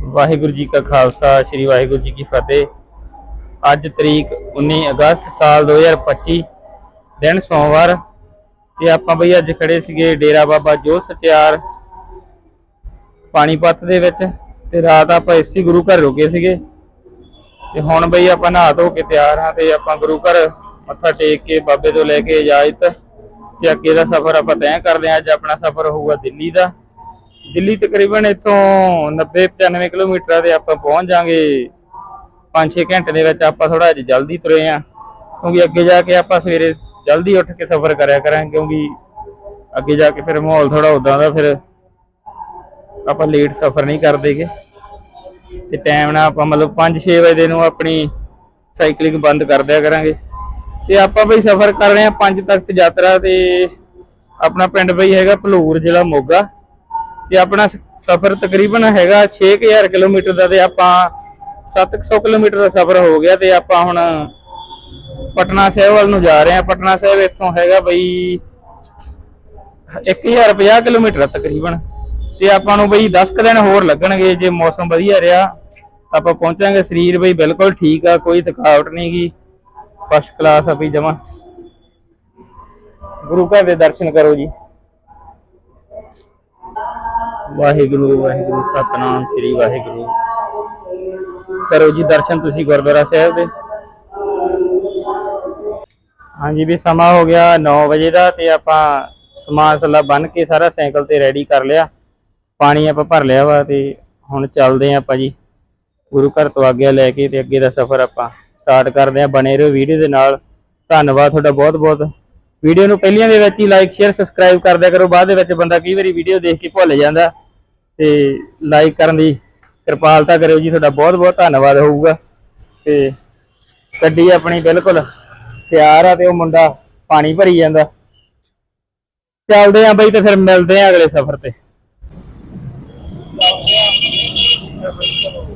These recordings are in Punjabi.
ਵਾਹਿਗੁਰੂ ਜੀ ਕਾ ਖਾਲਸਾ, ਸ੍ਰੀ ਵਾਹਿਗੁਰੂ ਜੀ ਕੀ ਫਤਿਹ। ਅੱਜ ਤਰੀਕ 19 ਅਗਸਤ ਸਾਲ 2025 ਦਿਨ ਸੋਮਵਾਰ, ਤੇ ਆਪਾਂ ਬਈ ਅੱਜ ਖੜੇ ਸੀਗੇ ਡੇਰਾ ਬਾਬਾ ਜੋ ਸਚਿਆਰ ਪਾਣੀਪਤ ਦੇ ਵਿੱਚ, ਤੇ ਰਾਤ ਆਪਾਂ ਇਸੇ ਗੁਰੂ ਘਰ ਰੁਕੇ ਸੀਗੇ। ਤੇ ਹੁਣ ਬਈ ਆਪਾਂ ਨਹਾ ਧੋ ਕੇ ਤਿਆਰ ਹਾਂ ਤੇ ਆਪਾਂ ਗੁਰੂ ਘਰ ਮੱਥਾ ਟੇਕ ਕੇ ਬਾਬੇ ਤੋਂ ਲੈ ਕੇ ਇਜਾਜ਼ਤ, ਤੇ ਅੱਗੇ ਦਾ ਸਫ਼ਰ ਆਪਾਂ ਤੈਅ ਕਰਦੇ ਹਾਂ, ਅੱਜ ਆਪਣਾ ਸਫ਼ਰ ਹੋਊਗਾ ਦਿੱਲੀ ਦਾ। ਦਿੱਲੀ ਤਕਰੀਬਨ ਇੱਥੋਂ 90 95 ਕਿਲੋਮੀਟਰ ਤੇ ਆਪਾਂ ਪਹੁੰਚ ਜਾਾਂਗੇ। 5-6 ਘੰਟੇ ਦੇ ਵਿੱਚ ਆਪਾਂ ਥੋੜਾ ਜਿਹਾ ਜਲਦੀ ਤੁਰੇ ਆ। ਕਿਉਂਕਿ ਅੱਗੇ ਜਾ ਕੇ ਆਪਾਂ ਸਵੇਰੇ ਜਲਦੀ ਉੱਠ ਕੇ ਸਫ਼ਰ ਕਰਿਆ ਕਰਾਂਗੇ, ਕਿਉਂਕਿ ਅੱਗੇ ਜਾ ਕੇ ਫਿਰ ਮਾਹੌਲ ਥੋੜਾ ਉਦਾਂ ਦਾ ਫਿਰ ਆਪਾਂ ਲੇਟ ਸਫ਼ਰ ਨਹੀਂ ਕਰਦੇਗੇ। ਤੇ ਟਾਈਮ ਨਾਲ ਆਪਾਂ ਮਤਲਬ 5-6 ਵਜੇ ਨੂੰ ਆਪਣੀ ਸਾਈਕਲਿੰਗ ਬੰਦ ਕਰ ਦਿਆ ਕਰਾਂਗੇ। ਤੇ ਆਪਾਂ ਬਈ ਸਫ਼ਰ ਕਰ ਰਹੇ ਹਾਂ ਪੰਜ ਤਖਤ ਯਾਤਰਾ ਤੇ ਆਪਣਾ ਪਿੰਡ ਬਈ ਹੈਗਾ ਭਲੂਰ ਜ਼ਿਲ੍ਹਾ ਮੋਗਾ। ਤੇ ਆਪਣਾ ਸਫ਼ਰ ਤਕਰੀਬਨ ਹੈਗਾ 6000 ਕਿਲੋਮੀਟਰ ਦਾ ਤੇ ਆਪਾਂ 700 ਕਿਲੋਮੀਟਰ ਦਾ ਸਫ਼ਰ ਹੋ ਗਿਆ ਤੇ ਆਪਾਂ ਹੁਣ ਪਟਨਾ ਸਾਹਿਬ ਵੱਲ ਨੂੰ ਜਾ ਰਹੇ ਹਾਂ। ਪਟਨਾ ਸਾਹਿਬ ਇੱਥੋਂ ਹੈਗਾ ਬਈ 1050 ਕਿਲੋਮੀਟਰ ਤਕਰੀਬਨ ਤੇ ਆਪਾਂ ਨੂੰ ਬਈ 10 ਕੁ ਦਿਨ ਹੋਰ ਲੱਗਣਗੇ ਜੇ ਮੌਸਮ ਵਧੀਆ ਰਿਹਾ ਆਪਾਂ ਪਹੁੰਚਾਂਗੇ। ਸਰੀਰ ਬਈ ਬਿਲਕੁਲ ਠੀਕ ਆ, ਕੋਈ ਥਕਾਵਟ ਨਹੀਂ ਗੀ। ਫਸਟ ਕਲਾਸ ਆ ਬਈ ਜਮਾ। ਗੁਰੂ ਘਰ ਦੇ ਦਰਸ਼ਨ ਕਰੋ ਜੀ। ਵਾਹਿਗੁਰੂ ਵਾਹਿਗੁਰੂ, ਸਤਨਾਮ ਸ੍ਰੀ ਵਾਹਿਗੁਰੂ। ਕਰੋ ਜੀ ਦਰਸ਼ਨ ਤੁਸੀਂ ਗੁਰਦੁਆਰਾ ਸਾਹਿਬ ਦੇ। ਹਾਂਜੀ ਵੀ ਸਮਾਂ ਹੋ ਗਿਆ 9 ਵਜੇ ਦਾ ਤੇ ਆਪਾਂ ਸਮਾਨ ਸੱਲਾ ਬੰਨ ਕੇ ਸਾਰਾ ਸਾਈਕਲ ਤੇ ਰੈਡੀ ਕਰ ਲਿਆ। ਪਾਣੀ ਆਪਾਂ ਭਰ ਲਿਆ ਵਾ ਤੇ ਹੁਣ ਚੱਲਦੇ ਆਂ ਆਪਾਂ ਜੀ। ਗੁਰੂ ਘਰ ਤੋਂ ਆਗਿਆ ਲੈ ਕੇ ਤੇ ਅੱਗੇ ਦਾ ਸਫ਼ਰ ਆਪਾਂ ਸਟਾਰਟ ਕਰਦੇ ਆਂ ਬਣੇ ਰਹੋ ਵੀਡੀਓ ਦੇ ਨਾਲ। ਧੰਨਵਾਦ ਤੁਹਾਡਾ ਬਹੁਤ ਬਹੁਤ ਵੀਡੀਓ ਨੂੰ ਪਹਿਲੀਆਂ ਦੇ ਵਿੱਚ ਹੀ ਲਾਈਕ ਸ਼ੇਅਰ ਸਬਸਕ੍ਰਾਈਬ ਕਰ ਦਿਆ ਕਰੋ। ਬਾਅਦ ਦੇ ਵਿੱਚ ਬੰਦਾ ਕਈ ਵਾਰੀ ਵੀਡੀਓ ਦੇਖ ਕੇ ਭੁੱਲ ਜਾਂਦਾ। ਤੇ ਲਾਈਕ ਕਰਨ ਦੀ ਕਿਰਪਾਲਤਾ ਕਰਿਓ ਜੀ, ਤੁਹਾਡਾ ਬਹੁਤ ਬਹੁਤ ਧੰਨਵਾਦ ਹੋਊਗਾ। ਤੇ ਗੱਡੀ ਆਪਣੀ ਬਿਲਕੁਲ ਤਿਆਰ ਆ ਤੇ ਉਹ ਮੁੰਡਾ ਪਾਣੀ ਭਰੀ ਜਾਂਦਾ। ਚੱਲਦੇ ਆ ਬਈ ਤੇ ਫਿਰ ਮਿਲਦੇ ਆਂ ਅਗਲੇ ਸਫ਼ਰ ਤੇ।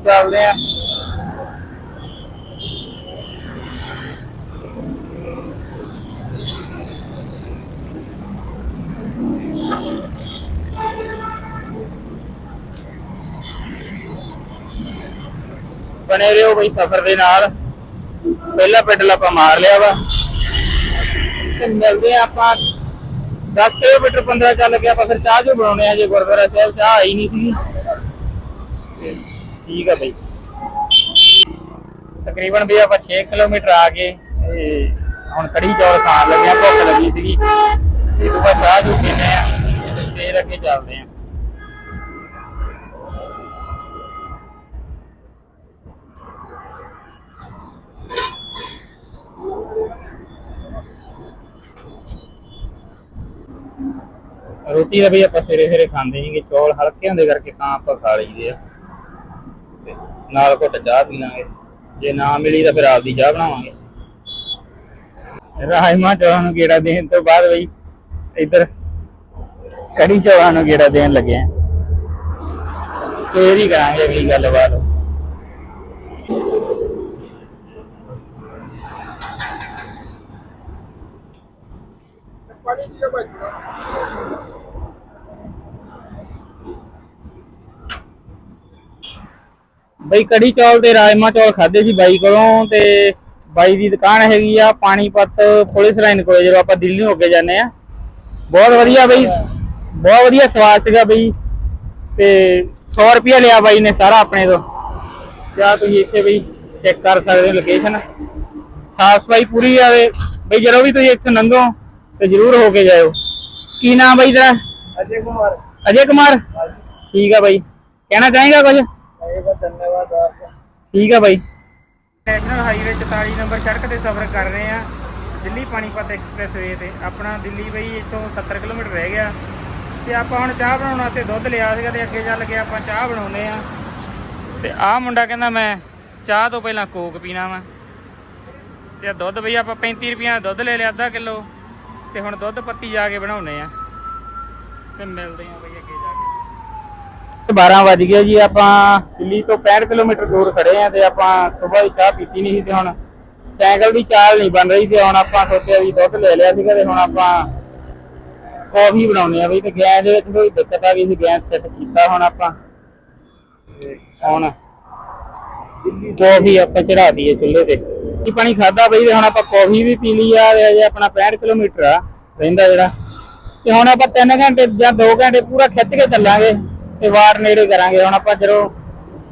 ਚੱਲਦੇ ਆਂ। ਬਣੇ ਰਹੋ ਬਈ ਸਫ਼ਰ ਦੇ ਨਾਲ। ਪਹਿਲਾ ਪੈਡਲ ਆਪਾਂ ਮਾਰ ਲਿਆ ਵਾ। ਤੇ ਮਿਲਦੇ ਆ ਆਪਾਂ। 10 ਕਿਲੋਮੀਟਰ 15 ਚੱਲ ਕੇ ਆਪਾਂ ਫਿਰ ਚਾਹ ਜੋ ਬਣਾਉਣੇ ਆ ਜੇ ਗੁਰਦੁਆਰਾ ਸਾਹਿਬ ਚਾਹ ਆਈ ਨਹੀਂ ਸੀ ਠੀਕ ਆ ਬਈ। ਤਕਰੀਬਨ ਵੀ ਆਪਾਂ 6 ਕਿਲੋਮੀਟਰ ਆ ਗਏ। ਹੁਣ ਕੜੀ ਚੌਲ ਖਾਣ ਲੱਗੇ ਆ ਭੁੱਖ ਲੱਗੀ ਸੀਗੀ। ਤੇ ਤੋਂ ਬਾਅਦ ਚਾਹ ਜੋ ਪੀਨੇ ਆ ਤੇ ਫੇਰ ਅੱਗੇ ਚੱਲਦੇ ਆ ਰੋਟੀ ਦਾ ਵੀ ਆਪਾਂ ਸਵੇਰੇ ਸਵੇਰੇ ਖਾਂਦੇ ਨਹੀਂਗੇ ਚੌਲ ਹਲਕੇ ਹੁੰਦੇ ਕਰਕੇ ਤਾਂ ਆਪਾਂ ਖਾ ਲਈਦੇ ਆ। ਤੇ ਨਾਲ ਘੁੱਟ ਚਾਹ ਪੀ ਲਾਂਗੇ। ਜੇ ਨਾ ਮਿਲੀ ਤਾਂ ਫਿਰ ਆਪਦੀ ਚਾਹ ਬਣਾਵਾਂਗੇ। ਰਾਜਮਾ ਚੌਲਾਂ ਨੂੰ ਗੇੜਾ ਦੇਣ ਤੋਂ ਬਾਅਦ ਬਈ ਇੱਧਰ ਕੜੀ ਚੌਲਾਂ ਨੂੰ ਗੇੜਾ ਦੇਣ ਲੱਗੇ ਆ। ਫੇਰ ਹੀ ਕਰਾਂਗੇ ਅਗਲੀ ਗੱਲਬਾਤ। ਬਈ ਕੜੀ ਚੌਲ ਤੇ ਰਾਜਮਾ ਚੌਲ ਖਾਦੇ ਸੀ ਬਾਈ ਕੋਲੋਂ ਤੇ ਬਾਈ ਦੀ ਦੁਕਾਨ ਹੈਗੀ ਆ ਪਾਣੀਪਤ ਪੁਲਿਸ ਲਾਈਨ ਕੋਲੇ ਜਦੋਂ ਆਪਾਂ ਦਿੱਲੀ ਹੋ ਕੇ ਜਾਂਦੇ ਆ। ਬਹੁਤ ਵਧੀਆ ਬਈ ਬਹੁਤ ਵਧੀਆ ਸਵਾਦ ਸੀਗਾ ਬਈ। ਤੇ 100 ਰੁਪਏ ਲਿਆ ਬਾਈ ਨੇ ਸਾਰਾ ਆਪਣੇ ਤੋਂ। ਕਿਆ ਤੁਸੀਂ ਇੱਥੇ ਬਈ ਚੈੱਕ ਕਰ ਸਕਦੇ ਹੋ ਲੋਕੇਸ਼ਨ ਸਾਫ਼ ਸਫ਼ਾਈ ਪੂਰੀ ਆਵੇ। ਬਈ ਜਦੋਂ ਵੀ ਤੁਸੀਂ ਇੱਥੇ ਲੰਘੋ ਤੇ ਜ਼ਰੂਰ ਹੋ ਕੇ ਜਾਇਓ। ਕੀ ਨਾਮ ਬਈ ਤੇਰਾ? ਅਜੇ ਕੁਮਾਰ। ਅਜੇ ਕੁਮਾਰ? ਠੀਕ ਆ ਬਾਈ। ਕਹਿਣਾ ਚਾਹੇਗਾ ਕੁਝ बहुत धन्यवाद आपका ਠੀਕ ਆ ਬਾਈ ਨੈਸ਼ਨਲ ਹਾਈਵੇ 44 ਨੰਬਰ ਸੜਕ ਤੇ ਸਫ਼ਰ ਕਰ ਰਹੇ ਆ ਦਿੱਲੀ ਪਾਣੀਪਤ ਐਕਸਪ੍ਰੈਸਵੇ ਤੇ ਆਪਣਾ ਦਿੱਲੀ ਬਈ ਇੱਥੋਂ 70 ਕਿਲੋਮੀਟਰ ਰਹਿ ਗਿਆ ਤੇ ਆਪਾਂ ਹੁਣ ਚਾਹ ਬਣਾਉਣ ਵਾਸਤੇ ਦੁੱਧ ਲਿਆ ਸੀਗਾ ਤੇ ਅੱਗੇ ਚੱਲ ਕੇ ਆਪਾਂ ਚਾਹ ਬਣਾਉਨੇ ਆ ਤੇ ਆਹ ਮੁੰਡਾ ਕਹਿੰਦਾ ਮੈਂ ਚਾਹ ਤੋਂ ਪਹਿਲਾਂ ਕੋਕ ਪੀਣਾ ਵਾ ਤੇ ਆਹ ਦੁੱਧ ਬਈ ਆਪਾਂ 35 ਰੁਪਈਆ ਦਾ ਦੁੱਧ ਲੈ ਲਿਆ ਅੱਧਾ ਕਿਲੋ ਤੇ ਹੁਣ ਦੁੱਧ ਪੱਤੀ ਜਾ ਕੇ ਬਣਾਉਨੇ ਆ ਤੇ ਮਿਲਦੇ ਆ ਬਈ ਅੱਗੇ ਜਾ ਕੇ 12 ਵਜ ਗਏ ਜੀ, ਆਪਾਂ ਦਿੱਲੀ ਤੋਂ 65 ਕਿਲੋਮੀਟਰ ਦੂਰ ਖੜੇ ਆ ਤੇ ਆਪਾਂ ਸਵੇਰ ਦੀ ਚਾਹ ਪੀਤੀ ਨਹੀਂ ਸੀ ਤੇ ਹੁਣ ਸਾਈਕਲ ਦੀ ਚਾਲ ਨਹੀਂ ਬਣ ਰਹੀ ਤੇ ਹੁਣ ਆਪਾਂ ਸੋਚਿਆ ਵੀ ਦੁੱਧ ਲੈ ਲਿਆ ਸੀਗਾ ਤੇ ਹੁਣ ਆਪਾਂ ਕਾਫੀ ਬਣਾਉਣੀ ਆ ਬਈ ਤੇ ਗੈਸ ਦੇ ਵਿੱਚ ਕੋਈ ਦਿੱਕਤ ਆ ਗਈ ਸੀ ਗੈਸ ਸੈੱਟ ਕੀਤਾ ਹੁਣ ਆਪਾਂ। ਹੁਣ ਕੌਫੀ ਆਪਾਂ ਚੜਾ ਦਈਏ ਚੁੱਲ੍ਹੇ ਤੇ। ਕੀ ਪਾਣੀ ਖਾਦਾ ਬਈ ਤੇ ਹੁਣ ਆਪਾਂ ਕੌਫੀ ਵੀ ਪੀ ਲਈ ਆ ਤੇ ਆਪਣਾ 65 ਕਿਲੋਮੀਟਰ ਆ, ਰਹਿੰਦਾ ਜਿਹੜਾ। ਤੇ ਹੁਣ ਆਪਾਂ 3 ਘੰਟੇ ਜਾਂ 2 ਘੰਟੇ ਪੂਰਾ ਖਿੱਚ ਕੇ ਚੱਲਾਂਗੇ। ਤੇ ਵਾਰ ਨੇੜੇ ਕਰਾਂਗੇ। ਹੁਣ ਆਪਾਂ ਜਦੋਂ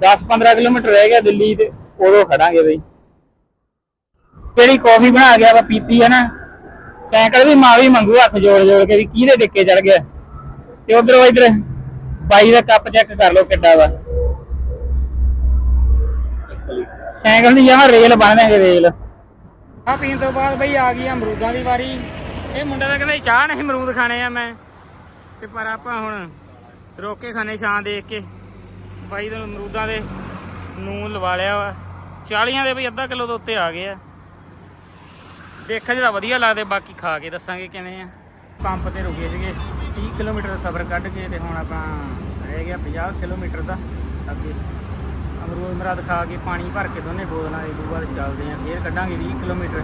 10-15 ਕਿਲੋਮੀਟਰ ਰਹਿ ਗਿਆ ਦਿੱਲੀ ਤੇ, ਉਦੋਂ ਖੜਾਂਗੇ ਬਈ। ਜਿਹੜੀ ਕੌਫੀ ਬਣਾ ਗਿਆ ਵਾ ਪੀਤੀ ਹੈ ਨਾ, ਸਾਈਕਲ ਵੀ ਮਾਂ ਵੀ ਮੰਗੂ ਹੱਥ ਜੋੜ ਜੋੜ ਕੇ ਵੀ ਕਿਹਦੇ ਡਿੱਕੇ ਚੜ ਗਿਆ। ਤੇ ਉਧਰੋਂ ਇਧਰ ਬਾਈ ਦਾ ਕੱਪ ਚੈੱਕ ਕਰ ਲਓ ਕਿੱਡਾ ਵਾ। ਸਾਈਕਲ ਦੀ ਜਮਾ ਰੇਲ ਬਣ ਰੇਲ। ਆ ਪੀਣ ਤੋਂ ਬਾਅਦ ਬਈ ਆ ਗਈ ਅਮਰੂਦਾਂ ਦੀ ਵਾਰੀ। ਇਹ ਮੁੰਡਾ ਤਾਂ ਕਹਿੰਦਾ ਚਾਹ ਨਹੀਂ ਅਮਰੂਦ ਖਾਣੇ ਆ ਮੈਂ। ਤੇ ਪਰ ਆਪਾਂ ਹੁਣ ਰੋਕ ਕੇ ਖਾਣੇ ਛਾਂ ਦੇਖ ਕੇ। ਬਾਈ ਦੇ ਅਮਰੂਦਾਂ ਦੇ ਨੂਨ ਲਵਾ ਲਿਆ ਵਾ। 40 ਦੇ ਬਈ ਅੱਧਾ ਕਿਲੋ ਤੋਂ ਉੱਤੇ ਆ ਗਏ ਆ। ਦੇਖਣ ਜਿਹੜਾ ਵਧੀਆ ਲੱਗਦੇ, ਬਾਕੀ ਖਾ ਕੇ ਦੱਸਾਂਗੇ ਕਿਵੇਂ ਆ। ਪੰਪ ਤੇ ਰੁਕੇ ਸੀਗੇ। 30 ਕਿਲੋਮੀਟਰ ਦਾ ਸਫ਼ਰ ਕੱਢ ਕੇ ਤੇ ਹੁਣ ਆਪਾਂ ਰਹਿ ਗਿਆ 50 ਕਿਲੋਮੀਟਰ ਦਾ ਅੱਗੇ। ਅਮਰੂਦ ਮਰਦ ਖਾ ਕੇ ਪਾਣੀ ਭਰ ਕੇ ਦੋਨੇ ਬੋਤਲਾਂ ਦੇ ਦੂਆ ਚੱਲਦੇ ਆ। ਫੇਰ ਕੱਢਾਂਗੇ 20 ਕਿਲੋਮੀਟਰ।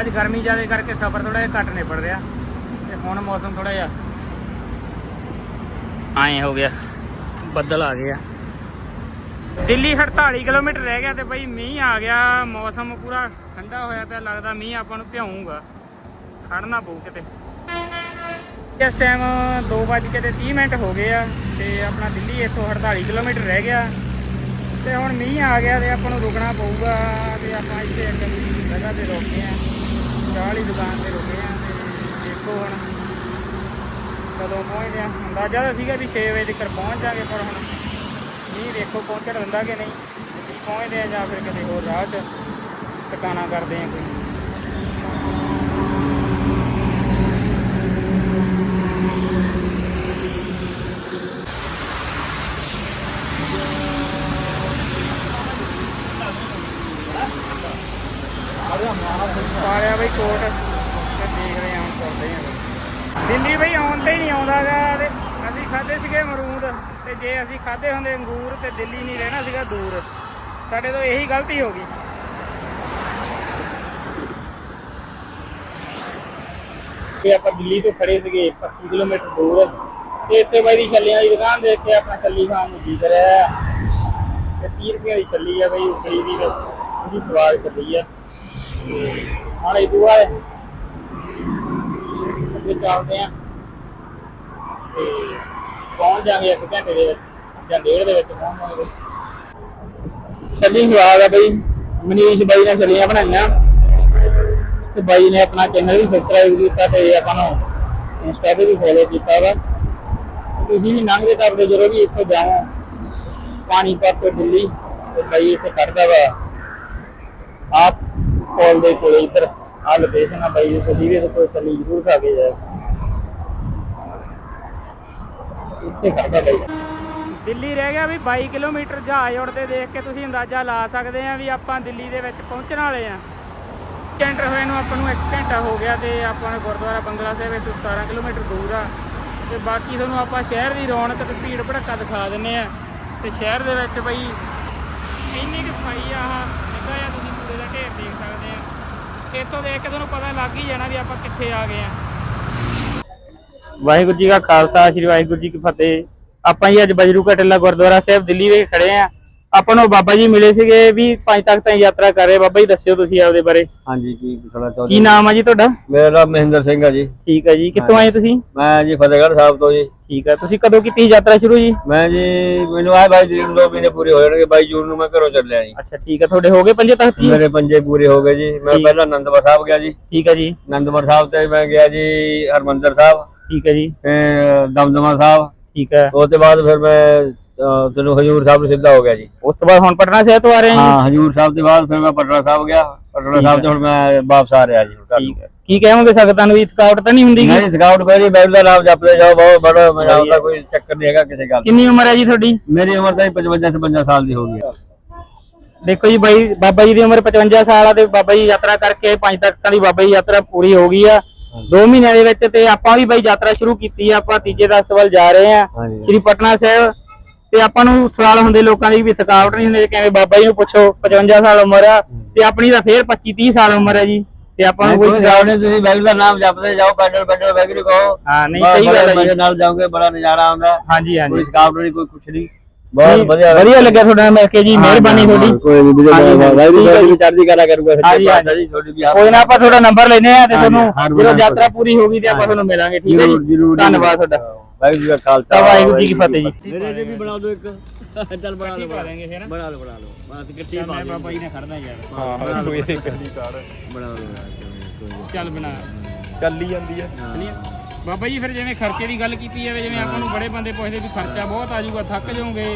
ਅੱਜ ਗਰਮੀ ਜ਼ਿਆਦਾ ਕਰਕੇ ਸਫ਼ਰ ਥੋੜਾ ਜਿਹਾ ਘੱਟ ਨਿਬੜ ਰਿਹਾ। ਤੇ ਹੁਣ ਮੌਸਮ ਥੋੜਾ ਜਿਹਾ ਆਏ ਹੋ ਗਿਆ। ਬੱਦਲ ਆ ਗਏ ਆ। ਦਿੱਲੀ 48 ਕਿਲੋਮੀਟਰ ਰਹਿ ਗਿਆ ਤੇ ਬਈ ਮੀਂਹ ਆ ਗਿਆ। ਮੌਸਮ ਪੂਰਾ ਠੰਡਾ ਹੋਇਆ ਪਿਆ, ਲੱਗਦਾ ਮੀਂਹ ਆਪਾਂ ਨੂੰ ਭਿਆਊਗਾ ਖੜਨਾ ਪਊ ਕਿਤੇ। ਇਸ ਟਾਈਮ 2:30 ਤੇ 30 ਮਿੰਟ ਹੋ ਗਏ ਆ ਤੇ ਆਪਣਾ ਦਿੱਲੀ ਇੱਥੋਂ 48 ਕਿਲੋਮੀਟਰ ਰਹਿ ਗਿਆ। ਤੇ ਹੁਣ ਮੀਂਹ ਆ ਗਿਆ ਤੇ ਆਪਾਂ ਨੂੰ ਰੁਕਣਾ ਪਊਗਾ ਤੇ ਆਪਾਂ ਇੱਥੇ ਇੱਕ ਜਗ੍ਹਾ ਤੇ ਰੁਕੇ ਆ। ਚਾਹ ਵਾਲੀ ਦੁਕਾਨ ਤੇ ਰੁਕੇ ਆ ਤੇ ਦੇਖੋ ਹੁਣ ਕਦੋਂ ਪਹੁੰਚਦੇ ਆ ਅੰਦਾਜ਼ਾ ਤਾਂ ਸੀਗਾ ਵੀ 6 ਵਜੇ ਤੱਕ ਪਹੁੰਚ ਜਾਗੇ, ਪਰ ਹੁਣ ਮੀਂਹ ਦੇਖੋ ਪਹੁੰਚਣ ਦਿੰਦਾ ਕਿ ਨਹੀਂ। ਜੇ ਪਹੁੰਚਦੇ ਆ ਜਾਂ ਫਿਰ ਕਿਤੇ ਹੋਰ ਰਾਹ 'ਚ। ਟਿਕਾਣਾ ਕਰਦੇ ਆ ਕੋਈ ਪਾਲਿਆ ਬਈ ਕੋਟ ਤੇ ਦੇਖ ਰਹੇ ਹਾਂ ਹੁਣ ਕਰਦੇ ਹਾਂ ਦਿੱਲੀ ਬਈ ਆਉਣ ਤੇ ਹੀ ਨਹੀਂ ਆਉਂਦਾਗਾ ਤੇ ਅਸੀਂ ਖਾਦੇ ਸੀਗੇ ਅਮਰੂਦ ਤੇ ਜੇ ਅਸੀਂ ਖਾਦੇ ਹੁੰਦੇ ਅੰਗੂਰ ਤੇ ਦਿੱਲੀ ਨਹੀਂ ਰਹਿਣਾ ਸੀਗਾ ਦੂਰ, ਸਾਡੇ ਤੋਂ ਇਹੀ ਗਲਤੀ ਹੋ ਗਈ। ਤੇ ਆਪਾਂ ਦਿੱਲੀ ਤੋਂ ਖੜੇ ਸੀਗੇ 25 ਕਿਲੋਮੀਟਰ ਦੂਰ। ਤੇ ਇੱਥੇ ਬਾਈ ਦੀ ਛੱਲੀਆਂ ਦੀ ਦੁਕਾਨ ਦੇਖ ਕੇ ਆਪਣਾ ਛੱਲੀ ਖਾਣ ਨੂੰ ਜੀ ਕਰਿਆ ਤੇ 30 ਰੁਪਏ ਦੀ ਛੱਲੀ ਆ ਬਈ ਉਕਲੀ ਦੀ ਉਹਦੀ ਸਵਾਦ ਛੱਲੀ ਆ। ਹੁਣ ਇਹ ਦੁਆ ਹੈ। ਅੱਗੇ ਚੱਲਦੇ ਆ। ਤੇ ਪਹੁੰਚ ਜਾਾਂਗੇ ਇੱਕ ਘੰਟੇ ਦੇ ਵਿੱਚ ਜਾਂ ਡੇਢ ਦੇ ਵਿੱਚ ਪਹੁੰਚ ਜਾਵਾਂਗੇ ਛੱਲੀ ਸਵਾਦ ਆ ਬਈ। ਮਨੀਸ਼ ਬਾਈ ਨੇ ਛੱਲੀਆਂ ਬਣਾਈਆਂ। ਤੇ ਬਾਈ ਨੇ ਆਪਣਾ ਚੈਨਲ ਵੀ ਸਬਸਕ੍ਰਾਈਬ ਕੀਤਾ ਤੇ ਆਪਾਂ ਨੂੰ ਇੰਸਟਾ ਤੇ ਵੀ ਫੋਲੋ ਕੀਤਾ ਵਾ। ਤੁਸੀਂ ਵੀ ਲੰਘਦੇ ਟੱਪਦੇ ਜਦੋਂ ਵੀ ਇੱਥੋਂ ਜਾਓ, ਪਾਣੀਪਤ ਤੋਂ ਦਿੱਲੀ, ਤੇ ਬਾਈ ਇੱਥੇ ਕੱਢਦਾ ਵਾ। ਆਪ ਕੋਲ ਦੇ ਕੋਲੇ ਇੱਧਰ। ਆ ਲੋਕੇਸ਼ਨ ਆ ਬਾਈ ਦੇ। ਦੀਵੇ ਦੇ ਕੋਲ ਜ਼ਰੂਰ ਖਾ ਕੇ ਜਾਏ ਇੱਥੇ ਖੜਦਾ ਬਾਈ ਦਿੱਲੀ ਰਹਿ ਗਿਆ ਵੀ 22 ਕਿਲੋਮੀਟਰ ਜਹਾਜ਼ ਉੜਦੇ ਦੇਖ ਕੇ ਤੁਸੀਂ ਅੰਦਾਜ਼ਾ ਲਾ ਸਕਦੇ ਆ ਵੀ ਆਪਾਂ ਦਿੱਲੀ ਦੇ ਵਿੱਚ ਪਹੁੰਚਣ ਵਾਲੇ ਆ। ਐਂਟਰ ਹੋਏ ਨੂੰ ਆਪਾਂ ਨੂੰ 1 ਘੰਟਾ ਹੋ ਗਿਆ ਤੇ ਆਪਾਂ ਨੂੰ ਗੁਰਦੁਆਰਾ ਬੰਗਲਾ ਸਾਹਿਬ ਇੱਥੋਂ 17 ਕਿਲੋਮੀਟਰ ਦੂਰ ਆ। ਤੇ ਬਾਕੀ ਤੁਹਾਨੂੰ ਆਪਾਂ ਸ਼ਹਿਰ ਦੀ ਰੌਣਕ ਤੇ ਭੀੜ ਭੜੱਕਾ ਦਿਖਾ ਦਿੰਨੇ ਆ। ਤੇ ਸ਼ਹਿਰ ਦੇ ਵਿੱਚ ਬਈ ਇੰਨੀ ਕੁ ਸਫ਼ਾਈ ਆ, ਆਹ ਨਿੱਕਾ ਜਿਹਾ ਤੁਸੀਂ ਕੂੜੇ ਦਾ ਢੇਰ ਦੇਖ ਸਕਦੇ ਆ। ਇੱਥੋਂ ਦੇਖ ਕੇ ਤੁਹਾਨੂੰ ਪਤਾ ਲੱਗ ਹੀ ਜਾਣਾ ਵੀ ਆਪਾਂ ਕਿੱਥੇ ਆ ਗਏ ਆ। ਵਾਹਿਗੁਰੂ ਜੀ ਕਾ ਖਾਲਸਾ ਸ੍ਰੀ ਵਾਹਿਗੁਰੂ ਜੀ ਕੀ ਫਤਿਹ। ਆਪਾਂ ਜੀ ਅੱਜ ਬਜਰੂ ਕਟਲਾ ਗੁਰਦੁਆਰਾ ਸਾਹਿਬ ਦਿੱਲੀ ਵਿੱਚ ਖੜੇ ਆ। ਆਪਾਂ ਨੂੰ ਬਾਬਾ ਜੀ ਮਿਲੇ ਸੀਗੇ ਵੀ ਪੰਜ ਤੱਕ ਤਾਂ ਯਾਤਰਾ ਕਰ ਰਹੇ। ਬਾਬਾ ਜੀ ਦੱਸਿਓ ਤੁਸੀਂ ਆਪਦੇ ਬਾਰੇ। ਹਾਂਜੀ ਜੀ ਬਸੜਾ ਚੌਧਰੀ ਕੀ ਨਾਮ ਆ ਜੀ ਤੁਹਾਡਾ? ਮੇਰਾ ਨਾਮ ਮਹਿੰਦਰ ਸਿੰਘ ਆ ਜੀ। ਠੀਕ ਹੈ ਜੀ। ਕਿੱਥੋਂ ਆਏ ਤੁਸੀਂ? ਮੈਂ ਜੀ ਫਤਿਹਗੜ੍ਹ ਸਾਹਿਬ ਤੋਂ ਜੀ। ਠੀਕ ਹੈ ਤੁਸੀਂ ਕਦੋਂ ਕੀਤੀ ਯਾਤਰਾ ਸ਼ੁਰੂ ਜੀ? ਮੈਂ ਜੀ ਮੈਨੂੰ ਆਏ ਬਾਈ ਜੀ ਦੋ ਮਹੀਨੇ ਪੂਰੇ ਹੋ ਜਾਣਗੇ। 22 ਜੂਨ ਨੂੰ ਮੈਂ ਘਰੋਂ ਚੱਲਿਆ ਜੀ। ਅੱਛਾ ਠੀਕ ਹੈ ਤੁਹਾਡੇ ਹੋ ਗਏ ਪੰਜੇ ਤਖਤ ਜੀ? ਮੇਰੇ ਪੰਜੇ ਪੂਰੇ ਹੋ ਗਏ ਜੀ। ਮੈਂ। ਪਹਿਲਾਂ ਆਨੰਦਪੁਰ ਸਾਹਿਬ ਗਿਆ ਜੀ। ਠੀਕ ਹੈ ਜੀ। ਆਨੰਦਪੁਰ ਸਾਹਿਬ ਤੇ ਮੈਂ ਗਿਆ ਜੀ ਹਰਮੰਦਰ ਸਾਹਿਬ। ਠੀਕ ਹੈ ਜੀ। ਫਿਰ ਦਮਦਮਾ ਸਾਹਿਬ। ਠੀਕ ਹੈ। ਉਸ ਤੋਂ ਬਾਅਦ ਫਿਰ ਮੈਂ ਅਹ, ਹਜੂਰ ਸਾਹਿਬ ਨੂੰ ਸਿੱਧਾ ਹੋ ਗਿਆ ਜੀ। ਉਸ ਤੋਂ ਬਾਅਦ ਹੁਣ ਪਟਨਾ ਸਾਹਿਬ ਤੋਂ ਆ ਰਹੇ ਹਾਂ ਹਾਂ ਹਜੂਰ ਸਾਹਿਬ ਦੇ ਬਾਅਦ ਫਿਰ ਮੈਂ ਪਟਨਾ ਸਾਹਿਬ ਗਿਆ। ਪਟਨਾ ਸਾਹਿਬ ਤੋਂ ਹੁਣ ਮੈਂ ਵਾਪਸ ਆ ਰਿਹਾ ਜੀ ਹੁਣ ਘਰ ਜੀ ਨੂੰ। ਠੀਕ ਹੈ। ਕੀ ਕਹਾਂਗੇ ਸੰਗਤਾਂ ਨੂੰ ਵੀ ਥਕਾਵਟ ਤਾਂ ਨਹੀਂ ਹੁੰਦੀ ਗੀ? ਨਹੀਂ ਸਕਾਊਟ ਮੇਰੀ ਬੈਲ ਦਾ ਨਾਮ ਜਪਦੇ ਜਾਓ ਬਹੁਤ ਬੜਾ ਮਜ਼ਾ ਆਉਂਦਾ ਕੋਈ ਚੱਕਰ ਨਹੀਂ ਹੈਗਾ ਕਿਸੇ ਗੱਲ ਦਾ। ਕਿੰਨੀ ਉਮਰ ਹੈ ਜੀ ਤੁਹਾਡੀ? ਮੇਰੀ ਉਮਰ ਤਾਂ 55 56 ਸਾਲ ਦੀ ਹੋ ਗਈ ਹੈ। ਦੇਖੋ ਜੀ ਬਾਈ ਬਾਬਾ ਜੀ ਦੀ ਉਮਰ 55 ਸਾਲ ਆ ਤੇ ਬਾਬਾ ਜੀ ਯਾਤਰਾ ਕਰਕੇ ਪੰਜ ਤਖਤਾਂ ਦੀ ਬਾਬਾ ਜੀ ਯਾਤਰਾ ਪੂਰੀ ਹੋ ਗਈ ਆ। ਦੋ ਮਹੀਨਿਆਂ ਦੇ ਵਿੱਚ ਤੇ ਆਪਾਂ ਵੀ ਬਾਈ ਯਾਤਰਾ ਸ਼ੁਰੂ ਕੀਤੀ ਆ ਆਪਾਂ ਤੀਜੇ ਤਖਤ ਵੱਲ ਜਾ ਰਹੇ ਆ। ਸ੍ਰੀ ਪਟਨਾ ਸਾਹਿਬ। ਤੇ ਆਪਾਂ ਨੂੰ ਸਵਾਲ ਹੁੰਦੇ ਲੋਕਾਂ ਦੀ ਵੀ ਥਕਾਵਟ ਨਹੀਂ ਹੁੰਦੀ ਕਿਵੇਂ ਬਾਬਾ ਜੀ ਨੂੰ ਪੁੱਛੋ 55 ਸਾਲ ਉਮਰ ਆ ਤੇ ਆਪਣੀ ਤਾਂ ਫੇਰ 25 30 ਸਾਲ ਉਮਰ ਹੈ ਜੀ। ਤੇ ਆਪਾਂ ਨੂੰ ਕੋਈ ਜਾਓ ਨਹੀਂ ਤੁਸੀਂ ਬੈਲ ਦਾ ਨਾਮ ਜਪਦੇ ਜਾਓ ਪੈਡਲ ਪੈਡਲ ਵੈਗਰੀ ਕਹੋ। ਹਾਂ ਨਹੀਂ ਸਹੀ ਗੱਲ ਹੈ ਜੀ। ਨਾਲ ਜਾਓਗੇ ਬੜਾ ਨਜ਼ਾਰਾ ਆਉਂਦਾ। ਹਾਂਜੀ ਹਾਂਜੀ। ਕੋਈ ਸਕਾਊਟ ਨਹੀਂ ਕੋਈ ਕੁਛ ਨਹੀਂ। ਬਹੁਤ ਵਧੀਆ ਵਧੀਆ ਲੱਗਿਆ ਤੁਹਾਡੇ ਨਾਲ ਮਿਲ ਕੇ ਜੀ ਮਿਹਰਬਾਨੀ ਤੁਹਾਡੀ। ਕੋਈ ਨਹੀਂ ਵੀਰੇ ਹੈ ਜੀ। ਚੜ੍ਹਦੀ ਕਲਾ ਕਰੂਗਾ ਸੱਚੇ ਹਾਂਜੀ, ਪਾਤਸ਼ਾਹ ਹਾਂਜੀ। ਜੀ ਤੁਹਾਡੀ ਵੀ ਕੋਈ ਨਾ ਆਪਾਂ ਤੁਹਾਡਾ ਨੰਬਰ ਲੈਨੇ ਆ ਤੇ ਤੁਹਾਨੂੰ ਜਦੋਂ ਯਾਤਰਾ ਪੂਰੀ ਹੋਗੀ ਤੇ ਆਪਾਂ ਤੁਹਾਨੂੰ ਮਿਲਾਂਗੇ ਠੀਕ ਹੈ ਜੀ? ਜ਼ਰੂਰ ਧੰਨਵਾਦ ਤੁਹਾਡਾ। ਵਾਹਿਗੁਰੂ ਜੀ ਕਾ ਖਾਲਸਾ ਵਾਹਿਗੁਰੂ ਜੀ ਕੀ ਫਤਿਹ ਜੀ। ਮੇਰੇ ਤੇ ਵੀ ਬਣਾ ਦਿਓ ਇੱਕ। ਚੱਲ ਬਣਾ ਲਓ ਪਾ ਦੇਂਗੇ ਫਿਰ। ਬਣਾ ਲਓ ਬਣਾ ਲਓ ਬਸ ਇਕੱਠੀ ਪਾ ਦਿਓ। ਬਾਬਾ ਜੀ ਨੇ ਖੜਨਾ ਯਾਰ। ਹਾਂ ਕੋਈ ਨਹੀਂ ਬਣਾ ਲਓ ਯਾਰ, ਕੋਈ ਨੀ। ਚੱਲ ਬਣਾ। ਚੱਲੀ ਜਾਂਦੀ ਹੈ। ਨਹੀਂ ਬਾਬਾ ਜੀ ਫਿਰ ਜਿਵੇਂ ਖਰਚੇ ਦੀ ਗੱਲ ਕੀਤੀ ਜਾਵੇ ਜਿਵੇਂ ਆਪਾਂ ਨੂੰ ਬੜੇ ਬੰਦੇ ਪੁੱਛਦੇ ਵੀ ਖਰਚਾ ਬਹੁਤ ਆ ਜਾਊਗਾ ਥੱਕ ਜਾਓਗੇ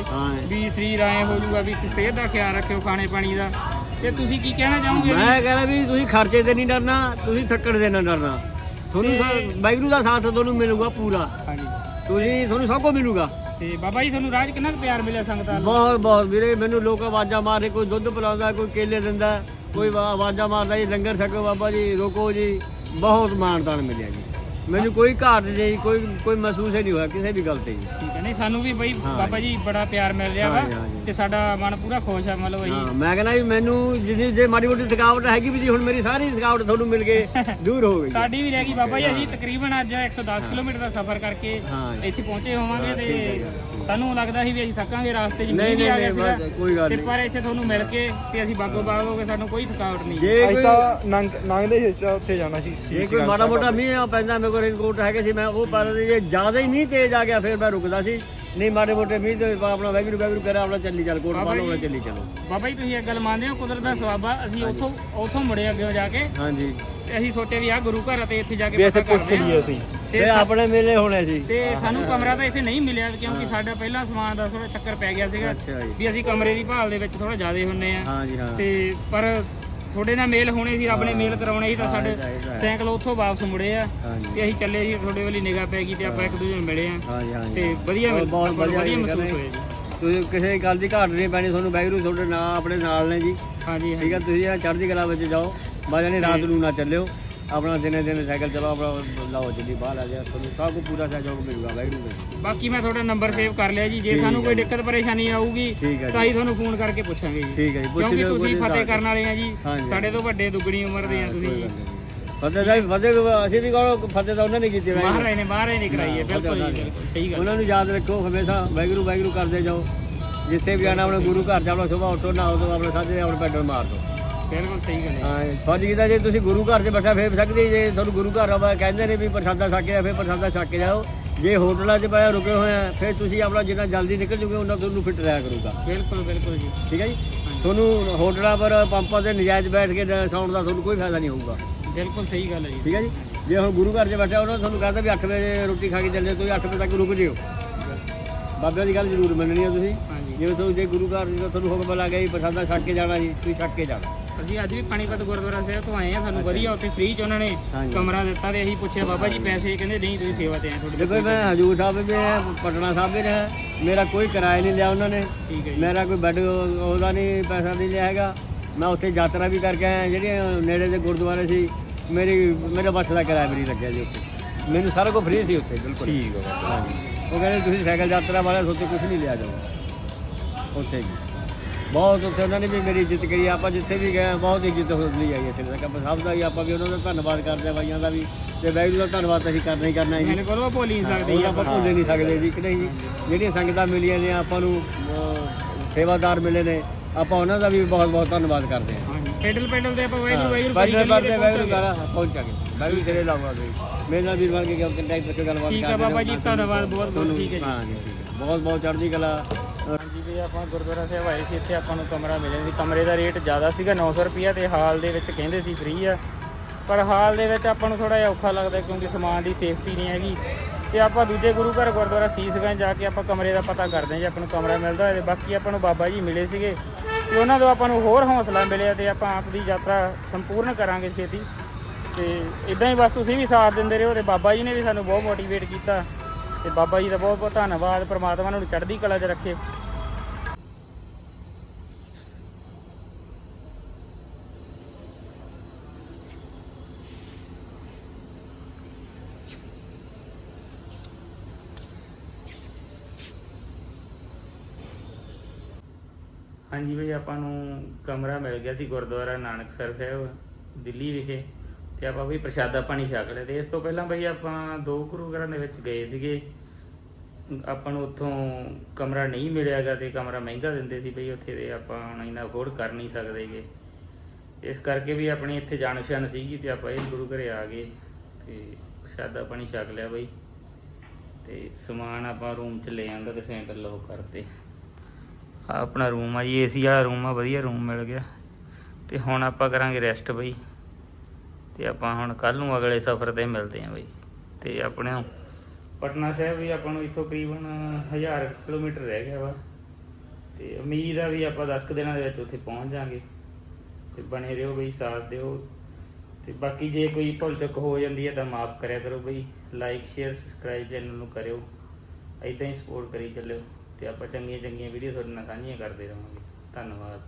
ਵੀ ਸਰੀਰ ਐ ਹੋ ਜਾਊਗਾ ਵੀ ਸਿਹਤ ਦਾ ਖਿਆਲ ਰੱਖਿਓ ਖਾਣੇ ਪਾਣੀ ਦਾ। ਤੇ ਤੁਸੀਂ ਕੀ ਕਹਿਣਾ ਚਾਹੋਗੇ? ਮੈਂ ਕਹਿੰਦਾ ਵੀ ਤੁਸੀਂ ਖਰਚੇ ਤੇ ਨਹੀਂ ਡਰਨਾ ਤੁਸੀਂ ਥੱਕਣ ਦੇ ਨਾਲ ਡਰਨਾ। ਤੁਹਾਨੂੰ ਵਾਹਿਗੁਰੂ ਦਾ ਸਾਥ ਤੁਹਾਨੂੰ ਮਿਲੂਗਾ ਪੂਰਾ। ਹਾਂਜੀ। ਤੁਸੀਂ ਤੁਹਾਨੂੰ ਸਭ ਕੁਝ ਮਿਲੂਗਾ। ਤੇ ਬਾਬਾ ਜੀ ਤੁਹਾਨੂੰ ਰਾਜ ਕਿੰਨਾ ਪਿਆਰ ਮਿਲਿਆ ਸੰਗਤਾਂ ਨੂੰ ਬਹੁਤ ਬਹੁਤ ਵੀਰੇ ਮੈਨੂੰ ਲੋਕ ਆਵਾਜ਼ਾਂ ਮਾਰਦੇ ਕੋਈ ਦੁੱਧ ਪਿਲਾਉਂਦਾ ਕੋਈ ਕੇਲੇ ਦਿੰਦਾ ਕੋਈ ਆਵਾਜ਼ਾਂ ਮਾਰਦਾ ਜੀ ਲੰਗਰ ਛਕੋ ਬਾਬਾ ਜੀ ਰੋਕੋ ਜੀ। ਬਹੁਤ ਮਾਣਤਾਨ ਮਿਲਿਆ ਜੀ। ਮੈਨੂੰ ਕੋਈ ਘਾਟ ਨਹੀਂ ਕੋਈ ਕੋਈ ਮਹਿਸੂਸ ਹੀ ਨਹੀਂ ਹੋਇਆ ਕਿਸੇ ਵੀ ਗੱਲ ਤੇ ਜੀ ਠੀਕ ਹੈ ਨਹੀਂ ਸਾਨੂੰ ਵੀ ਬਈ ਬਾਬਾ ਜੀ ਬੜਾ ਪਿਆਰ ਮਿਲ ਰਿਹਾ ਵਾ। ਤੇ ਸਾਡਾ ਮਨ ਪੂਰਾ ਖੁਸ਼ ਆ ਮਤਲਬ ਅਸੀਂ ਹਾਂ ਮੈਂ ਕਹਿੰਦਾ ਵੀ ਮੈਨੂੰ ਜਿੰਨੀ ਜੇ ਮਾੜੀ ਮੋਟੀ ਥਕਾਵਟ ਹੈਗੀ ਵੀ ਜੀ ਹੁਣ ਮੇਰੀ ਸਾਰੀ ਥਕਾਵਟ ਤੁਹਾਨੂੰ ਮਿਲ ਕੇ ਦੂਰ ਹੋ ਗਈ ਸਾਡੀ ਵੀ ਰਹਿ ਗਈ ਬਾਬਾ ਜੀ ਅਸੀਂ ਤਕਰੀਬਨ ਅੱਜ 110 ਕਿਲੋਮੀਟਰ ਦਾ ਸਫ਼ਰ ਕਰਕੇ ਹਾਂ। ਇੱਥੇ ਪਹੁੰਚੇ ਹੋਵਾਂਗੇ ਤੇ। ਸਾਨੂੰ ਲੱਗਦਾ ਸੀ ਵੀ ਅਸੀਂ ਥੱਕਾਂਗੇ ਰਾਸਤੇ 'ਚ ਨਹੀਂ, ਵੀ ਨਹੀਂ, ਗਿਆ ਸੀਗਾ। ਬਸ ਕੋਈ ਗੱਲ ਤੇ ਨਹੀਂ। ਪਰ ਇੱਥੇ ਤੁਹਾਨੂੰ ਮਿਲ ਕੇ ਤੇ ਅਸੀਂ ਬਾਗੋ ਬਾਗ ਹੋ ਗਏ ਸਾਨੂੰ ਕੋਈ ਥਕਾਵਟ ਨਹੀਂ। ਜੇ ਅਸੀਂ ਕੋਈ ਤਾਂ ਨੰਗ ਨੰਗਦੇ ਹੀ ਸੀ ਤਾਂ ਉੱਥੇ ਜਾਣਾ ਸੀ ਜੇ ਕੋਈ ਮਾੜਾ ਮੋਟਾ ਮੀਂਹ ਆ ਪੈਂਦਾ ਮੇਰੇ ਕੋਲ ਰੇਨਕੋਟ ਹੈਗੇ ਸੀ ਮੈਂ ਉਹ ਪਾ ਜੇ ਜ਼ਿਆਦਾ ਹੀ ਮੀਂਹ ਤੇਜ਼ ਆ ਗਿਆ ਫਿਰ ਮੈਂ ਰੁਕਦਾ ਸੀ। ਨਹੀਂ ਮਾੜੇ ਮੋਟੇ ਮੀਂਹ ਤੇ ਆਪਣਾ ਵੈਗਰੂ ਵੈਗਰੂ ਕਰਿਆ ਆਪਣਾ ਚੱਲੀ ਚੱਲ ਕੋਟ ਪਾ ਲਓ ਚੱਲੀ ਚਲੋ। ਬਾਬਾ ਜੀ ਤੁਸੀਂ ਇੱਕ ਗੱਲ ਮੰਨਦੇ ਹੋ ਕੁਦਰਤ ਦਾ ਸਵਾਬ ਆ ਅਸੀਂ ਉੱਥੋਂ ਉੱਥੋਂ ਮੁੜੇ ਅੱਗੇ ਜਾ ਕੇ। ਹਾਂਜੀ। ਤੇ ਅਸੀਂ ਸੋਚਿਆ ਵੀ ਆ ਗੁਰੂ ਘਰ ਆ ਤੇ ਇੱਥੇ ਜਾ ਵੀ ਕੇ ਇੱਥੇ ਪਤਾ ਪੁੱਛ ਕਰਦੇ ਲਈਏ ਅਸੀਂ। ਤੇ ਆਪਣੇ ਮੇਲੇ ਹੋਣੇ ਸੀ। ਤੇ ਸਾਨੂੰ ਕਮਰਾ ਤਾਂ ਇੱਥੇ ਨਹੀਂ ਮਿਲਿਆ ਕਿਉਂਕਿ ਸਾਡਾ ਪਹਿਲਾ ਸਮਾਨ ਦਾ ਥੋੜਾ ਚੱਕਰ ਪੈ ਗਿਆ ਸੀਗਾ ਵੀ ਅਸੀਂ ਕਮਰੇ ਦੀ ਭਾਲ ਦੇ ਵਿੱਚ ਥੋੜਾ ਜ਼ਿਆਦੇ ਹੁੰਨੇ ਆ। ਤੇ ਪਰ ਤੁਹਾਡੇ ਨਾਲ ਮੇਲ ਹੋਣੇ ਸੀ ਰੱਬ ਨੇ ਮੇਲ ਕਰਾਉਣੇ ਸੀ ਤਾਂ ਸਾਡੇ ਸਾਈਕਲ ਉੱਥੋਂ ਵਾਪਸ ਮੁੜੇ ਆ ਤੇ ਅਸੀਂ ਚੱਲੇ ਸੀ ਤੁਹਾਡੇ ਵੱਲ ਨਿਗਾਹ ਪੈ ਗਈ ਤੇ ਆਪਾਂ ਇੱਕ ਦੂਜੇ ਨੂੰ ਮਿਲੇ ਆ। ਤੇ ਵਧੀਆ ਮਿਲ- ਬਹੁਤ ਨੂੰ ਵਧੀਆ ਮਹਿਸੂਸ। ਹੋਇਆ ਜੀ। ਤੁਸੀਂ ਕਿਸੇ ਗੱਲ ਦੀ ਘਾਟ ਨਹੀਂ ਪੈਣੀ ਤੁਹਾਨੂੰ ਵੈਗਰੂ ਤੁਹਾਡੇ ਨਾਲ ਆਪਣੇ ਨਾਲ ਨੇ ਜੀ। ਹਾਂਜੀ ਠੀਕ ਹੈ ਤੁਸੀਂ ਚੜ੍ਹਦੀ ਕਲਾ ਵਿੱਚ ਜਾਓ। ਬਾਜਾ ਨਹੀਂ ਰਾਤ ਨੂੰ ਨਾ ਚੱਲਿਓ। ਆਪਣਾ ਦਿਨੇ ਦਿਨੇ ਸਾਈਕਲ ਚਲਾਓ ਆਪਣਾ ਲਾਓ ਜल्दी ਬਾਹਰ ਆ ਜਾ ਤੁਹਾਨੂੰ ਸਭ ਕੁਝ ਪੂਰਾ ਸਹਿਯੋਗ ਮਿਲੂਗਾ ਵੈਗਰੂ ਵਿੱਚ ਬਾਕੀ ਮੈਂ ਤੁਹਾਡਾ ਨੰਬਰ ਸੇਵ ਕਰ ਲਿਆ ਜੀ। ਜੇ ਸਾਨੂੰ ਕੋਈ ਦਿੱਕਤ ਪਰੇਸ਼ਾਨੀ ਆਊਗੀ ਠੀਕ ਹੈ ਤਾਂ ਅਸੀਂ ਤੁਹਾਨੂੰ ਫੋਨ ਕਰਕੇ ਪੁੱਛਾਂਗੇ ਜੀ। ਠੀਕ ਹੈ ਜੀ ਪੁੱਛ ਕਿਉਂਕਿ ਲਿਓ ਤੁਸੀਂ ਫਤਿਹ ਕਰਨ ਵਾਲੇ ਆ ਜੀ। ਸਾਡੇ ਤੋਂ ਵੱਡੇ ਦੁੱਗਣੀ ਉਮਰ ਦੇ ਆ ਤੁਸੀਂ। ਜੀ ਫਤਿਹ ਦਾ ਫਤਿਹ ਅਸੀਂ ਵੀ ਕਹੋ ਫਤਿਹ ਤਾਂ ਉਹਨਾਂ ਨੇ ਕੀਤੀ ਵੈਗਰੂ ਮਹਾਰਾਜ ਨੇ ਮਹਾਰਾਜ ਨੇ ਕਰਾਈ ਹੈ ਬਿਲਕੁਲ ਜੀ ਬਿਲਕੁਲ ਸਹੀ ਗੱਲ ਉਹਨਾਂ ਨੂੰ ਯਾਦ ਰੱਖੋ ਹਮੇਸ਼ਾ ਵੈਗਰੂ ਵੈਗਰੂ ਕਰਦੇ ਜਾਓ। ਜਿੱਥੇ ਵੀ ਆਣਾ ਆਪਣੇ ਗੁਰੂ ਘਰ ਜਾਓ ਸਵੇਰ ਉੱਠੋ ਨਾ ਉਦੋਂ ਆਪਣੇ ਸਾਜੇ ਆਪਣੇ ਪੈਡਲ ਮਾਰ ਦਿਓ। ਬਿਲਕੁਲ ਸਹੀ ਗੱਲ ਹੈ। ਹਾਂ ਫੌਜ ਕੀਤਾ ਜੇ ਤੁਸੀਂ ਗੁਰੂ ਘਰ 'ਚ ਬੈਠਾ ਫੇਰ ਸਕਦੇ ਜੇ ਤੁਹਾਨੂੰ ਗੁਰੂ ਘਰ ਆਵਾ ਕਹਿੰਦੇ ਨੇ ਵੀ ਪ੍ਰਸ਼ਾਦਾ ਛੱਕ ਕੇ ਫੇਰ ਪ੍ਰਸ਼ਾਦਾ ਛੱਕ ਕੇ ਜਾਓ। ਜੇ ਹੋਟਲਾਂ 'ਚ ਪਾਇਆ ਰੁਕੇ ਹੋਏ ਆ ਫਿਰ ਤੁਸੀਂ ਆਪਣਾ ਜਿੰਨਾ ਜਲਦੀ ਨਿਕਲ ਜੂਗੇ ਉਹਨਾਂ ਤੁਹਾਨੂੰ ਫਿੱਟ ਰਿਹਾ ਕਰੂਗਾ। ਬਿਲਕੁਲ ਬਿਲਕੁਲ ਜੀ। ਠੀਕ ਹੈ ਜੀ? ਤੁਹਾਨੂੰ ਹੋਟਲਾਂ ਪਰ ਪੰਪਾਂ ਤੇ ਨਜਾਇਜ਼ ਬੈਠ ਕੇ ਸੌਣ ਦਾ ਤੁਹਾਨੂੰ ਕੋਈ ਫਾਇਦਾ ਨਹੀਂ ਹੋਊਗਾ। ਬਿਲਕੁਲ ਸਹੀ ਗੱਲ ਹੈ ਜੀ। ਠੀਕ ਹੈ ਜੀ? ਜੇ ਹੁਣ ਗੁਰੂ ਘਰ 'ਚ ਬੈਠਾ ਉਹਨਾਂ ਤੁਹਾਨੂੰ ਕਹਿੰਦਾ ਵੀ 8 ਵਜੇ ਰੋਟੀ ਖਾ ਕੇ ਚੱਲੇ ਤੁਸੀਂ 8 ਵਜੇ ਤੱਕ ਰੁਕ ਜਿਓ। ਬਾਬਿਆਂ ਦੀ ਗੱਲ ਜ਼ਰੂਰ ਮੰਨਣੀ ਹੈ ਤੁਸੀਂ। ਜਿਵੇਂ ਤੁਹਾਨੂੰ ਜੇ ਗੁਰੂ ਘਰ ਜਦੋਂ ਤੁਹਾਨੂੰ ਹੁਕਮ ਲੱਗ ਗਿਆ ਜੀ ਪ੍ਰਸ਼ਾਦਾ ਛੱਕ ਕੇ ਜਾਣਾ ਜੀ ਤੁਸੀਂ ਛੱਕ ਕੇ ਜਾਣਾ। ਅਸੀਂ ਅੱਜ ਵੀ ਪਾਣੀਪਤ ਗੁਰਦੁਆਰਾ ਸਾਹਿਬ ਤੋਂ ਆਏ ਆ ਸਾਨੂੰ ਵਧੀਆ ਉੱਥੇ ਫ੍ਰੀ ਚ ਉਹਨਾਂ ਨੇ ਹਾਂਜੀ। ਕਮਰਾ ਦਿੱਤਾ ਤੇ ਅਸੀਂ ਪੁੱਛਿਆ ਬਾਬਾ ਜੀ ਪੈਸੇ ਕਹਿੰਦੇ ਨਹੀਂ ਤੁਸੀਂ ਸੇਵਾ ਤੇ ਆਏ ਤੁਹਾਡੇ ਦੇਖੋ ਮੈਂ ਹਜੂਰ ਸਾਹਿਬ ਵੀ ਰਿਹਾ ਪਟਨਾ ਸਾਹਿਬ ਵੀ ਰਿਹਾ ਮੇਰਾ ਕੋਈ ਕਿਰਾਇਆ ਨਹੀਂ ਲਿਆ ਉਹਨਾਂ ਨੇ। ਠੀਕ ਹੈ ਜੀ। ਮੇਰਾ ਕੋਈ ਬੈੱਡ ਉਹਦਾ ਨਹੀਂ ਪੈਸਾ ਨਹੀਂ ਲਿਆ ਹੈਗਾ। ਮੈਂ ਉੱਥੇ ਯਾਤਰਾ ਵੀ ਕਰਕੇ ਆਇਆ ਜਿਹੜੀਆਂ ਨੇੜੇ ਦੇ ਗੁਰਦੁਆਰੇ ਸੀ ਮੇਰੀ ਮੇਰੇ ਬੱਸ ਦਾ ਕਿਰਾਇਆ ਵੀ ਨਹੀਂ ਲੱਗਿਆ ਜੀ ਉੱਥੇ। ਮੈਨੂੰ ਸਾਰਾ ਕੁਝ ਫ੍ਰੀ ਸੀ ਉੱਥੇ ਬਿਲਕੁਲ। ਠੀਕ ਹੋ ਉਹ ਕਹਿੰਦੇ ਤੁਸੀਂ ਸਾਈਕਲ ਯਾਤਰਾ ਵਾਲੇ ਸੋਤੇ ਕੁਝ ਨਹੀਂ ਲਿਆ ਜਾਊਗਾ। ਉੱਥੇ ਜੀ। ਬਹੁਤ ਉੱਥੇ ਉਹਨਾਂ ਨੇ ਵੀ ਮੇਰੀ ਇੱਜ਼ਤ ਕਰੀ ਆਪਾਂ ਜਿੱਥੇ ਵੀ ਗਏ ਬਹੁਤ ਇੱਜ਼ਤ ਹੁੰਦੀ ਹੈ ਇੱਥੇ। ਆਪਾਂ ਸਭ ਦਾ ਹੀ ਆਪਾਂ ਵੀ ਉਹਨਾਂ ਦਾ ਧੰਨਵਾਦ ਕਰਦੇ ਆ ਬਾਈਆਂ ਦਾ ਵੀ ਤੇ ਵੈਗਰੂ ਦਾ ਧੰਨਵਾਦ ਅਸੀਂ ਕਰਨਾ ਹੀ ਕਰਨਾ ਹੈ ਜੀ। ਬਿਲਕੁਲ ਉਹ ਭੁੱਲ ਹੀ ਨਹੀਂ ਸਕਦੇ ਜੀ ਆਪਾਂ ਭੁੱਲ ਨਹੀਂ ਸਕਦੇ ਜੀ ਕਿ ਨਹੀਂ ਜੀ? ਜਿਹੜੀਆਂ ਸੰਗਤਾਂ ਮਿਲੀਆਂ ਨੇ ਆਪਾਂ ਨੂੰ ਸੇਵਾਦਾਰ ਮਿਲੇ ਨੇ ਆਪਾਂ ਉਹਨਾਂ ਦਾ ਵੀ ਬਹੁਤ ਬਹੁਤ ਧੰਨਵਾਦ ਕਰਦੇ ਹਾਂ। ਪੈਡਲ ਪੈਡਲ ਤੇ ਆਪਾਂ ਵੈਗਰੂ ਵੈਗਰੂ ਕਰੀ ਤੇ ਵੈਗਰੂ। ਕਰਾ ਪਹੁੰਚਾਂਗੇ। ਮੈਂ ਵੀ ਤੇਰੇ ਲਾਉਂਗਾ ਤੁਸੀਂ ਮੇਰੇ ਨਾਲ ਵੀਰ ਬਣ ਕੇ ਕੰਟੈਕਟ ਕਰਕੇ ਗੱਲਬਾਤ ਠੀਕ ਆ ਕਰਦੇ ਬਾਬਾ ਜੀ ਧੰਨਵਾਦ ਬਹੁਤ ਬਹੁਤ ਠੀਕ ਹੈ ਜੀ। ਹਾਂ ਜੀ ਠੀਕ ਹੈ। ਬਹੁਤ ਬਹੁਤ ਚੜ੍ਹਦੀ ਕਲਾ। ਹਾਂਜੀ ਵੀ ਆਪਾਂ ਗੁਰਦੁਆਰਾ ਸਾਹਿਬ ਆਏ ਸੀ, ਇੱਥੇ ਆਪਾਂ ਨੂੰ ਕਮਰਾ ਮਿਲਿਆ ਸੀ। ਕਮਰੇ ਦਾ ਰੇਟ ਜ਼ਿਆਦਾ ਸੀਗਾ 900 ਰੁਪਿਆ ਤੇ ਹਾਲ ਦੇ ਵਿੱਚ ਕਹਿੰਦੇ ਸੀ ਫ੍ਰੀ ਆ। ਪਰ ਹਾਲ ਦੇ ਵਿੱਚ ਆਪਾਂ ਨੂੰ ਥੋੜਾ ਜਿਹਾ ਔਖਾ ਲੱਗਦਾ ਕਿਉਂਕਿ ਸਮਾਨ ਦੀ ਸੇਫਟੀ ਨਹੀਂ ਹੈਗੀ। ਤੇ ਆਪਾਂ ਦੂਜੇ ਗੁਰੂ ਘਰ ਗੁਰਦੁਆਰਾ ਸੀਸਗੰਜ ਜਾ ਕੇ ਆਪਾਂ ਕਮਰੇ ਦਾ ਪਤਾ ਕਰਦੇ ਹਾਂ ਜੇ, ਆਪਾਂ ਨੂੰ ਕਮਰਾ ਮਿਲਦਾ ਹੋਵੇ ਤੇ ਬਾਕੀ ਆਪਾਂ ਨੂੰ ਬਾਬਾ ਜੀ ਮਿਲੇ ਸੀਗੇ। ਤੇ ਉਹਨਾਂ ਤੋਂ ਆਪਾਂ ਨੂੰ ਹੋਰ ਹੌਸਲਾ ਮਿਲਿਆ ਤੇ ਆਪਾਂ ਆਪ ਦੀ ਯਾਤਰਾ ਸੰਪੂਰਨ ਕਰਾਂਗੇ ਛੇਤੀ। ਤੇ ਇਦਾਂ ਹੀ ਬਸ ਤੁਸੀਂ ਵੀ ਸਾਥ ਦਿੰਦੇ ਰਹੋ ਤੇ ਬਾਬਾ ਜੀ ਨੇ ਵੀ ਸਾਨੂੰ ਬਹੁਤ ਮੋਟੀਵੇਟ ਕੀਤਾ। ਤੇ ਬਾਬਾ ਜੀ ਦਾ ਬਹੁਤ ਬਹੁਤ ਧੰਨਵਾਦ, ਪ੍ਰਮਾਤਮਾ ਨੂੰ ਚੜ੍ਹਦੀ ਕਲਾ 'ਚ ਰੱਖੇ। ਹਾਂਜੀ ਬਈ, ਆਪਾਂ ਨੂੰ ਕਮਰਾ ਮਿਲ ਗਿਆ ਸੀ ਗੁਰਦੁਆਰਾ ਨਾਨਕਸਰ ਸਾਹਿਬ, ਦਿੱਲੀ ਵਿਖੇ, ਤੇ ਆਪਾਂ ਵੀ ਪ੍ਰਸ਼ਾਦਾ ਪਾਣੀ ਛਕ ਲਿਆ ਤੇ ਇਸ ਤੋਂ ਪਹਿਲਾਂ ਬਈ ਆਪਾਂ ਦੋ ਗੁਰੂ ਘਰਾਂ ਦੇ ਵਿੱਚ ਗਏ ਸੀਗੇ। ਆਪਾਂ ਨੂੰ ਉੱਥੋਂ ਕਮਰਾ ਨਹੀਂ ਮਿਲਿਆਗਾ ਤੇ ਕਮਰਾ ਮਹਿੰਗਾ ਦਿੰਦੇ ਸੀ ਬਈ, ਉੱਥੇ ਦੇ ਆਪਾਂ ਹੁਣ ਇੰਨਾ ਅਫੋਰਡ ਕਰ ਨਹੀਂ ਸਕਦੇਗੇ। ਇਸ ਕਰਕੇ ਵੀ ਆਪਣੀ ਇੱਥੇ ਜਾਣ ਪਛਾਣ ਸੀਗੀ ਤੇ ਆਪਾਂ ਇਹ ਗੁਰੂ ਘਰੇ ਆ ਗਏ ਤੇ ਪ੍ਰਸ਼ਾਦਾ ਪਾਣੀ ਛਕ ਲਿਆ ਬਈ। ਤੇ ਸਮਾਨ ਆਪਾਂ ਰੂਮ ਚ ਲੈ ਆਂਦਾ ਤੇ ਸੈਂਟਰ ਲੋਕ ਕਰਤੇ। ਆ ਆਪਣਾ ਰੂਮ ਆ ਜੀ ਏਸੀ ਵਾਲਾ ਰੂਮ ਆ, ਵਧੀਆ ਰੂਮ ਮਿਲ ਗਿਆ। ਤੇ ਹੁਣ ਆਪਾਂ ਕਰਾਂਗੇ ਰੈਸਟ ਬਈ। ਤੇ ਆਪਾਂ ਹੁਣ ਕੱਲ ਨੂੰ ਅਗਲੇ ਸਫ਼ਰ ਤੇ ਮਿਲਦੇ ਆਂ ਬਈ। ਤੇ ਆਪਣੇ ਪਟਨਾ ਸਾਹਿਬ ਵੀ ਆਪਾਂ ਨੂੰ ਇੱਥੋਂ ਕਰੀਬਨ 1000 ਕਿਲੋਮੀਟਰ ਰਹਿ ਗਿਆ ਵਾ। ਤੇ ਉਮੀਦ ਆ ਵੀ ਆਪਾਂ 10 ਕੁ ਦਿਨਾਂ ਦੇ ਵਿੱਚ ਉੱਥੇ ਪਹੁੰਚ ਜਾਾਂਗੇ। ਤੇ ਬਣੇ ਰਹੋ ਬਈ, ਸਾਥ ਦਿਓ। ਤੇ ਬਾਕੀ ਜੇ ਕੋਈ ਭੁੱਲ ਚੁੱਕ ਹੋ ਜਾਂਦੀ ਹੈ ਤਾਂ ਮਾਫ ਕਰਿਆ ਕਰੋ ਬਈ। ਲਾਈਕ ਸ਼ੇਅਰ ਸਬਸਕ੍ਰਾਈਬ ਚੈਨਲ ਨੂੰ ਕਰਿਓ। ਐਦਾਂ ਹੀ ਸਪੋਰਟ ਕਰੀ ਚੱਲਿਓ। ਤੇ ਆਪਾਂ ਚੰਗੀਆਂ ਚੰਗੀਆਂ ਵੀਡੀਓ ਤੁਹਾਡੇ ਨਾਲ ਸਾਂਝੀਆਂ ਕਰਦੇ ਰਹਾਂਗੇ। ਧੰਨਵਾਦ।